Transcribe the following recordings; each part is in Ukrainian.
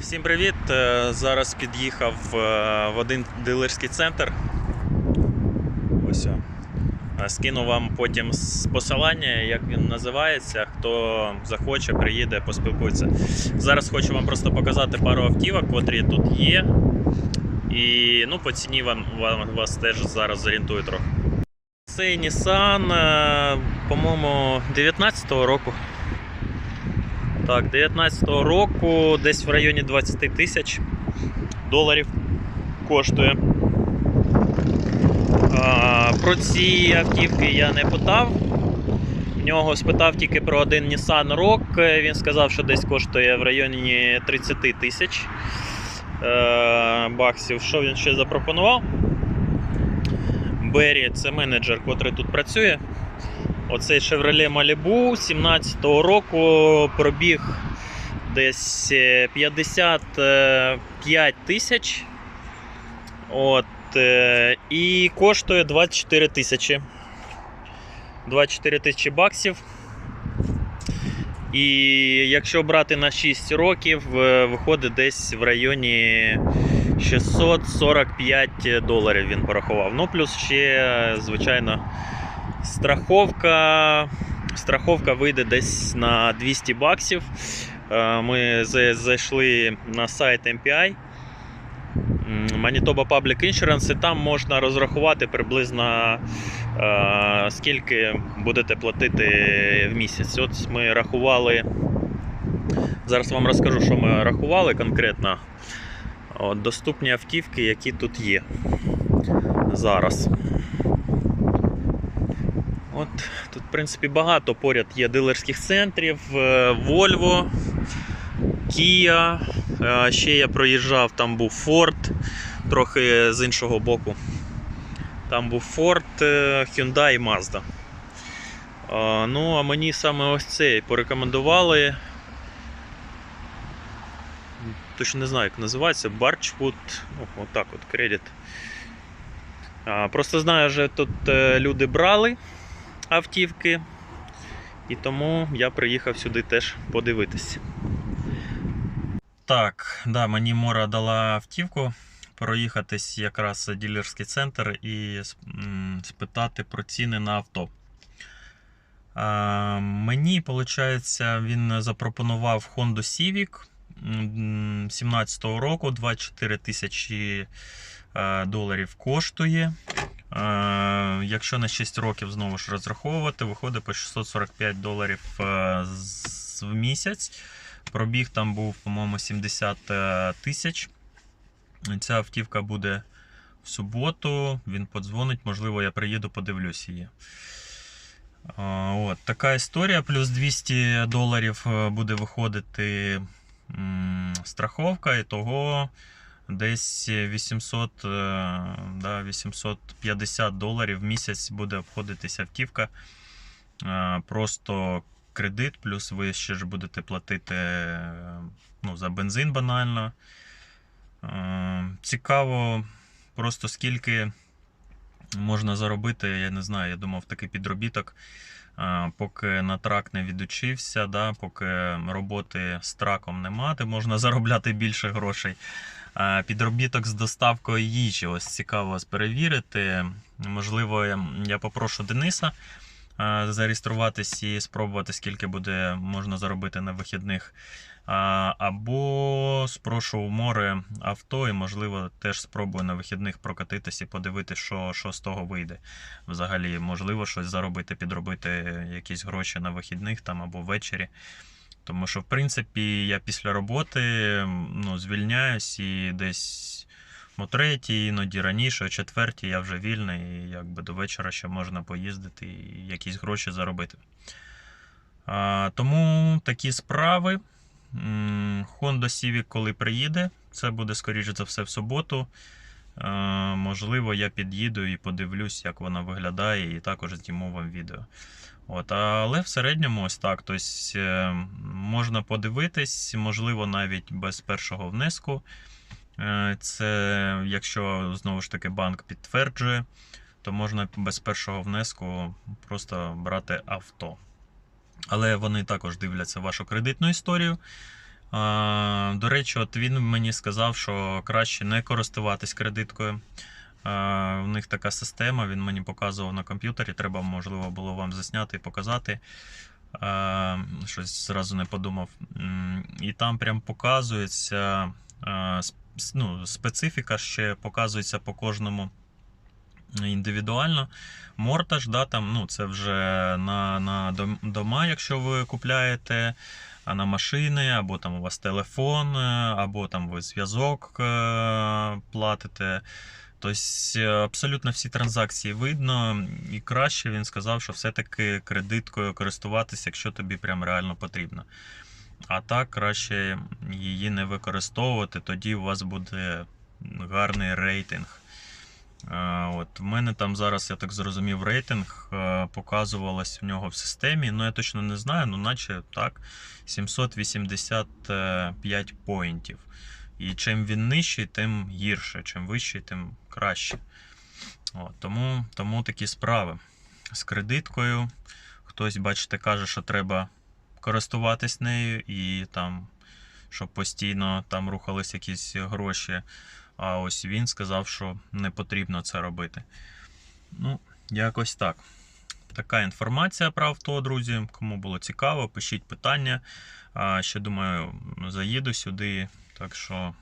Всім привіт! Е, Зараз під'їхав е, в один дилерський центр. Ось. Е, Скину вам потім посилання, як він називається. Хто захоче, приїде, поспілкується. Зараз хочу вам просто показати пару автівок, котрі тут є. І ну, по ціні вам, вам вас теж зараз зорієнтую трохи. Цей Nissan, по-моєму, 19-го року. Так, 19-го року десь в районі 20 тисяч доларів коштує. А, про ці автівки я не питав. В нього спитав тільки про один Nissan Rogue. Він сказав, що десь коштує в районі 30 тисяч е, баксів. Що він ще запропонував? Беррі це менеджер, котрий тут працює. Оцей Chevrolet Malibu 17-го року пробіг десь е, 55 тисяч. От, е, і коштує 24 тисячі. 24 тисячі баксів. І якщо брати на 6 років, е, виходить десь в районі 645 доларів він порахував. Ну, плюс ще, звичайно, страховка. Страховка вийде десь на 200 баксів. Е, Ми зайшли на сайт MPI. Manitoba Public Insurance, і там можна розрахувати приблизно е, скільки будете платити в місяць. От ми рахували. Зараз вам розкажу, що ми рахували конкретно. От, доступні автівки, які тут є зараз. От тут, в принципі, багато поряд є дилерських центрів. е, Volvo, Kia. е, Ще я проїжджав, там був Ford, трохи з іншого боку. Там був Ford, е, Hyundai Mazda. Ну, а мені саме ось цей порекомендували. Точно не знаю, як називається. Barchwood. Ну, отак от, кредит. Просто знаю, що тут люди брали автівки. І тому я приїхав сюди теж подивитись. Так, да, мені Мора дала автівку проїхатись якраз ділерський центр і спитати про ціни на авто. А, мені, виходить, він запропонував Honda Civic 17-го року 24 тисячі е, доларів коштує. Е, Якщо на 6 років знову ж розраховувати, виходить по 645 доларів е, в місяць. Пробіг там був, по-моєму, 70 е, тисяч. Ця автівка буде в суботу. Він подзвонить, можливо, я приїду, подивлюсь її. От, така історія. Плюс 200 доларів буде виходити страховка, і того десь 800, е, да, 850 доларів в місяць буде обходитися автівка. Е, Просто кредит, плюс ви ще ж будете платити ну, за бензин банально. Е, Цікаво, просто скільки можна заробити, я не знаю, я думав, такий підробіток. Поки на трак не відучився, да, поки роботи з траком нема, де можна заробляти більше грошей. Підробіток з доставкою їжі. Ось цікаво вас перевірити. Можливо, я- попрошу Дениса зареєструватись і спробувати, скільки буде можна заробити на вихідних. Або спрошу у море авто, і, можливо, теж спробую на вихідних прокатитись і подивитися, що, що з того вийде. Взагалі, можливо, щось заробити, підробити якісь гроші на вихідних там або ввечері. Тому що, в принципі, я після роботи ну, звільняюсь і десь о третій, іноді раніше, о четвертій я вже вільний, і якби до вечора ще можна поїздити і якісь гроші заробити. А, тому такі справи. Honda Civic, коли приїде, це буде, скоріш за все, в суботу. Е, можливо, я під'їду і подивлюсь, як вона виглядає, і також зніму вам відео. От, але в середньому ось так. Тобто, е, можна подивитись, можливо, навіть без першого внеску. Е, Це якщо знову ж таки банк підтверджує, то можна без першого внеску просто брати авто. Але вони також дивляться вашу кредитну історію. До речі, от він мені сказав, що краще не користуватись кредиткою. У них така система, він мені показував на комп'ютері. Треба, можливо, було вам засняти і показати. Щось зразу не подумав. І там прям показується ну, специфіка ще показується по кожному індивідуально. Мортаж, да, там, ну, це вже на, на дома, якщо ви купляєте, а на машини, або там у вас телефон, е, або там ви зв'язок е, платите. Тобто абсолютно всі транзакції видно, і краще він сказав, що все-таки кредиткою користуватися, якщо тобі прям реально потрібно. А так краще її не використовувати, тоді у вас буде гарний рейтинг. Е, От, в мене там зараз, я так зрозумів, рейтинг е, показувалось в нього в системі. Ну, я точно не знаю, ну наче так, 785 поінтів. І чим він нижчий, тим гірше, чим вищий, тим краще. От, тому, тому такі справи. З кредиткою. Хтось, бачите, каже, що треба користуватись нею і там, щоб постійно там рухались якісь гроші. А ось він сказав, що не потрібно це робити. Ну, якось так. Така інформація про авто, друзі. Кому було цікаво, пишіть питання. Ще думаю, заїду сюди. Так що,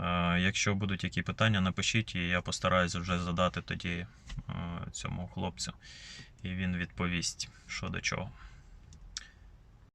е, якщо будуть які питання, напишіть, і я постараюсь вже задати тоді е, цьому хлопцю. І він відповість, що до чого.